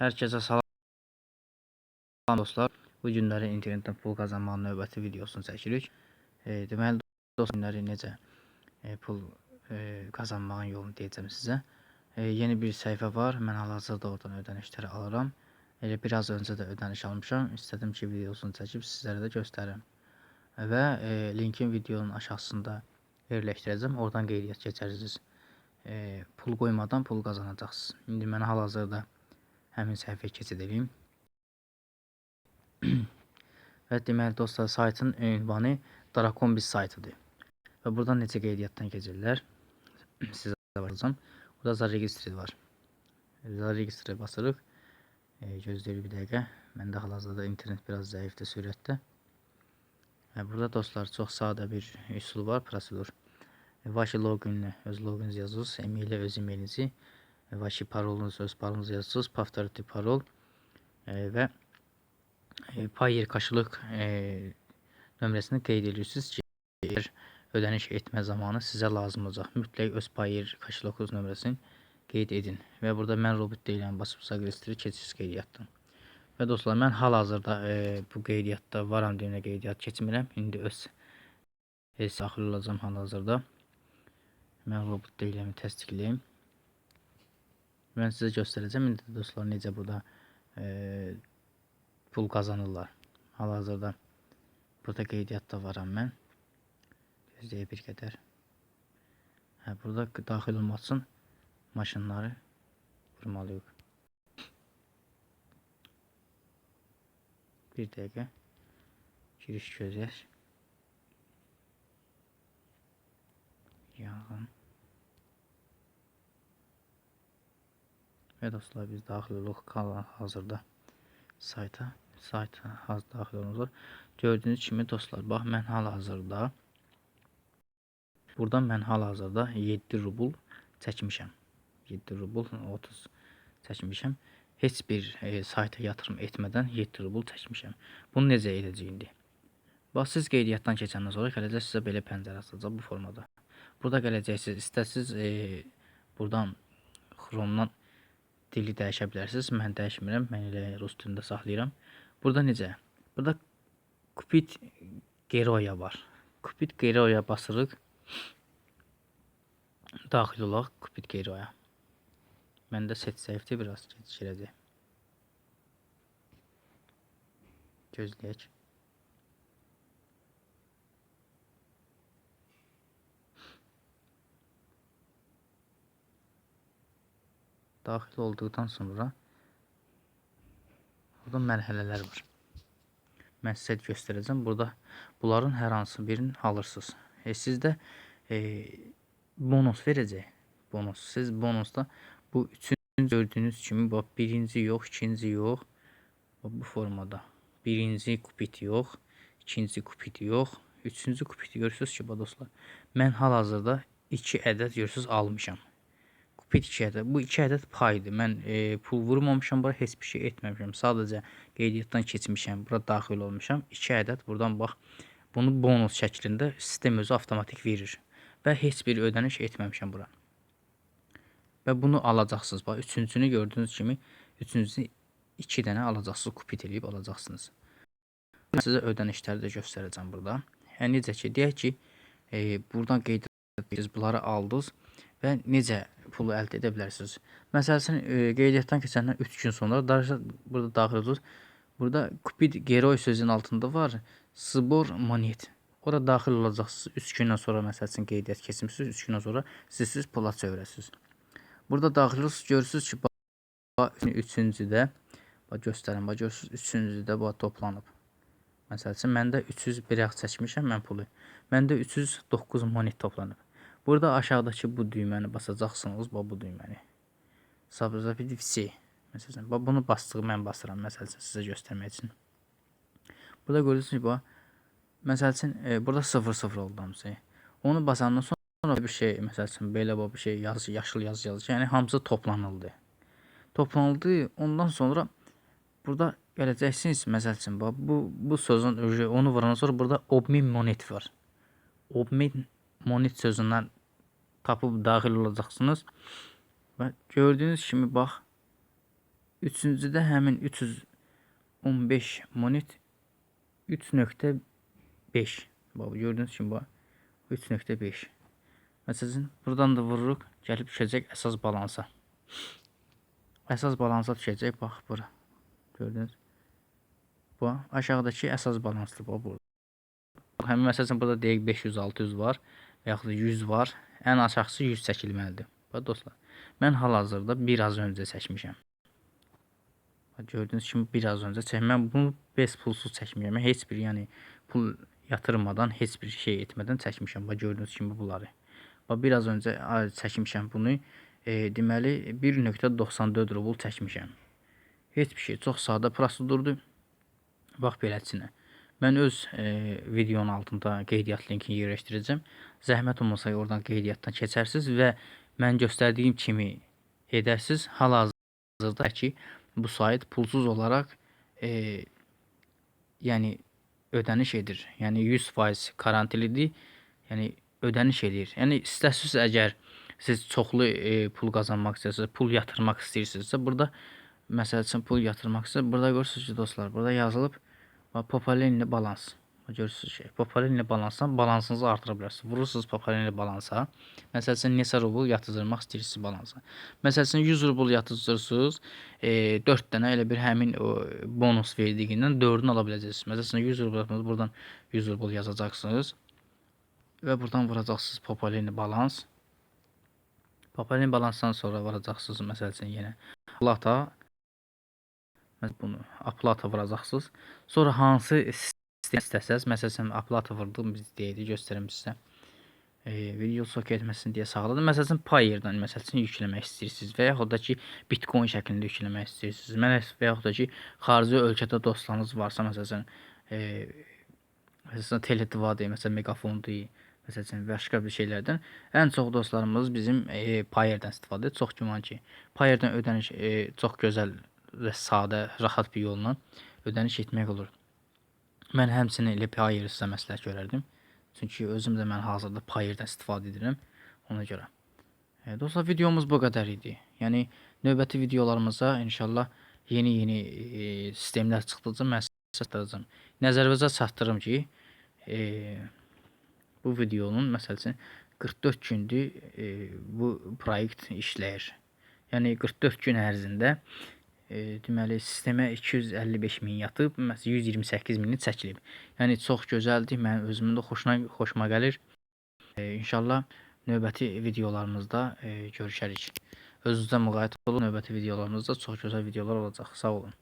Herkese salam dostlar. Bu günləri internetten pul qazanmağın növbəti videosunu çəkirik. E, deməli dostlar, günləri necə e, pul e, qazanmağın yolunu deyəcəm sizə. E, yeni bir səhifə var. Mən hal-hazırda oradan ödənişləri alıram. Elə biraz öncə də ödəniş almışam. İstədim ki, videosunu çəkib sizlərə də göstərim. Və e, linkin videonun aşağısında yerləşdirəcəm. Oradan qeydiyyat keçərsiniz. E, pul qoymadan pul qazanacaqsınız. İndi mən hal-hazırda səhifəyə keçid edeyim. Və deməli dostlar saytın ünvanı Drakonbis saytıdır. Və burada necə qeydiyyatdan keçirlər? Sizə başlayacağım. Burada za registri var. Za registri basırıq. E, gözləyirik bir dəqiqə. Məndə hal-hazırda internet biraz zəifdir sürətdə. Və burada dostlar çox sadə bir üsul var, prosedur. Vaşı loginlə öz logininizi yazırsınız, e-maillə öz e-mailinizi, vaşı parolunuz, öz parolunuzu yazırsınız, paftarıtı parol e, və e, pay yer kaşılıq e, nömrəsini qeyd edirsiniz ki, ödəniş etmə zamanı sizə lazım olacaq. Mütləq öz pay yer kaşılıq nömrəsini qeyd edin. Və burada mən robot deyiləm, basıb sağ registri keçirsiniz qeydiyyatdan. Və dostlar, mən hal-hazırda e, bu qeydiyyatda varam deyinə qeydiyyat keçmirəm. İndi öz e, daxil olacağım hal-hazırda. Mən robot deyiləmi təsdiqləyim. Mən sizə göstərəcəm indi dostlar necə burada e, pul kazanırlar. Hal-hazırda burada qeydiyyatda varam mən. Gözləyə bir qədər. Hə, burada daxil olmaq maşınları vurmalıyıq. Bir dəqiqə. Giriş gözləyək. Yağın. Ve dostlar biz daxil oluq kalan hazırda sayta. Sayta haz daxil olunur. Gördüğünüz kimi dostlar bax mən hal-hazırda Buradan mən hal-hazırda 7 rubl çəkmişəm. 7 rubl 30 çəkmişəm. Heç bir e, sayta yatırım etmədən 7 rubl çəkmişəm. Bunu necə edəcəyik indi? Bax siz qeydiyyatdan keçəndən sonra gələcək sizə belə pəncərə açılacaq bu formada. Burada gələcəksiniz. İstəsiz e, buradan Chrome-dan dili dəyişə bilərsiniz. Mən dəyişmirəm. Mən elə rus dilində saxlayıram. Burada necə? Burada Kupit Geroya var. Kupit Geroya basırıq. Daxil olaq Kupit Geroya. Məndə set səhifdir biraz keçirəcək. Gözləyək. Daxil olduqdan sonra burada mərhələlər var. Mən sizə göstərəcəm. Burada bunların hər hansı birini alırsınız. E, sizdə e, bonus verəcək. Bonus. Siz bonusda bu üçüncü gördüyünüz kimi bax birinci yox, ikinci yox. Bu formada. Birinci kupit yox, ikinci kupit yox, üçüncü kupit görürsüz ki, dostlar. Mən hal-hazırda 2 ədəd görürsüz almışam. Kupit 2 ədəd. Bu 2 ədəd paydır. Mən e, pul vurmamışam, bura heç bir şey etməmişəm. Sadəcə qeydiyyatdan keçmişəm, bura daxil olmuşam. 2 ədəd buradan bax. Bunu bonus şəklində sistem özü avtomatik verir. Və heç bir ödəniş etməmişəm bura. Və bunu alacaqsınız. Bax, üçüncünü gördüyünüz kimi, üçüncüsü 2 dənə alacaqsınız, kupit eləyib alacaqsınız. Mən sizə ödənişləri də göstərəcəm burada. Yəni necə ki, deyək ki, e, buradan qeyd edirsiniz, bunları aldınız və necə pulu əldə edə bilərsiniz. Məsələn, e, qeydiyyatdan keçəndən 3 gün sonra darıca burada daxil olursunuz. Burada Kupid Geroi sözünün altında var. Sbor monet. Ora daxil olacaqsınız. 3 gündən sonra məsəl üçün qeydiyyat keçmisiniz. 3 gündən sonra siz siz pula çevirəsiniz. Burada daxil olursunuz, görürsüz ki, bax üçüncüdə bax göstərin, bax görürsüz üçüncüdə bax toplanıb. Məsəl üçün məndə 301 yağ çəkmişəm mən pulu. Məndə 309 monet toplanıb. Burada aşağıdakı bu düyməni basacaqsınız, bax bu düyməni. Sabzapidivsi. Məsələn, bax bunu basdığı mən basıram, məsəl üçün sizə göstərmək üçün. Burada görürsünüz ki, bax məsəl e, burada 0-0 oldu hamısı. Onu basandan sonra bir şey, məsəl üçün belə bax bir şey yaz, yaşıl yaz yazır. Yəni hamısı toplanıldı. Toplanıldı. Ondan sonra burada gələcəksiniz, məsəl bax bu bu sözün onu vurandan sonra burada obmin monet var. Obmin monet sözündən tapıb daxil olacaqsınız. Və gördüyünüz kimi bax Üçüncüdə həmin 315 monet 3.5. Bax gördüyünüz kimi bax 3.5. Məsələn, buradan da vururuq, gəlib düşəcək əsas balansa. Əsas balansa düşəcək bax bura. Gördünüz? Bu aşağıdakı əsas balansdır bax burada. Həmin məsələn burada deyək 500 600 var və yaxud da 100 var. Ən aşağısı 100 çəkilməlidir. Bax dostlar, mən hal-hazırda biraz öncə çəkmişəm. Gördüyünüz kimi biraz öncə çək. Mən bunu bez pulsuz çəkmişəm. Mən heç bir yəni pul yatırmadan, heç bir şey etmədən çəkmişəm. Bax gördüyünüz kimi bunları. Bax biraz öncə çəkmişəm bunu. E, deməli 1.94 rubl çəkmişəm. Heç bir şey, çox sadə prosedurdur. Bax beləsinə. Mən öz e, videonun altında qeydiyyat linkini yerləşdirəcəm. Zəhmət olmasa oradan qeydiyyatdan keçərsiniz və mən göstərdiyim kimi edərsiniz. Hal-hazırda ki, bu sayt pulsuz olaraq e, yəni ödəniş edir. Yəni 100% garantilidir. Yəni ödəniş edir. Yəni istəsiniz əgər siz çoxlu e, pul qazanmaq istəyirsiniz, pul yatırmaq istəyirsinizsə, burada məsəl üçün pul yatırmaq istəyirsinizsə, burada görürsüz ki, dostlar, burada yazılıb bax Popalenli balans. Bax, Görürsüz ki, Popalenli balansdan balansınızı artıra bilərsiniz. Vurursunuz Popalenli balansa. Məsəl üçün neçə rubl yatızdırmaq istəyirsiniz balansa. Məsəl üçün 100 rubl yatırdırsınız, e, 4 dənə elə bir həmin o bonus verdiyindən 4-ünü ala biləcəksiniz. Məsəl üçün 100 rubl yatırdınız, buradan 100 rubl yazacaqsınız və buradan vuracaqsınız Popalenli balans. Popalenli balansdan sonra vuracaqsınız məsəl üçün yenə plata Mən bunu aplata vuracaqsınız. Sonra hansı sistem istəsəz, məsələn, aplata vurdum biz deyək, göstərim sizə. E, video sok etməsin deyə saxladım. Məsələn, Payer-dan məsələn yükləmək istəyirsiniz və yaxud da ki, Bitcoin şəklində yükləmək istəyirsiniz. Mən və yaxud da ki, xarici ölkədə dostlarınız varsa, məsələn, e, məsələn, Tele2-dir, məsələn, Megafondur, məsələn, başqa bir şeylərdən ən çox dostlarımız bizim e, Payer-dən istifadə edir. Çox güman ki, Payer-dən ödəniş e, çox gözəl və sadə, rahat bir yolla ödəniş etmək olur. Mən həmçinin elə Payer sizə məsləhət görərdim. Çünki özüm də mən hazırda Payer-dən istifadə edirəm ona görə. E, dostlar videomuz bu qədər idi. Yəni növbəti videolarımıza inşallah yeni-yeni e, sistemlər çıxdıqca mən sizə çatdıracağam. Nəzərinizə çatdırım ki, e, bu videonun məsəl üçün 44 gündür e, bu proyekt işləyir. Yəni 44 gün ərzində e, deməli sistemə 255 min yatıb, məsələn 128 mini çəkilib. Yəni çox gözəldir. Mən özümün də xoşuna xoşuma gəlir. E, inşallah növbəti videolarımızda e, görüşərik. Özünüzə müğayət olun. Növbəti videolarımızda çox gözəl videolar olacaq. Sağ olun.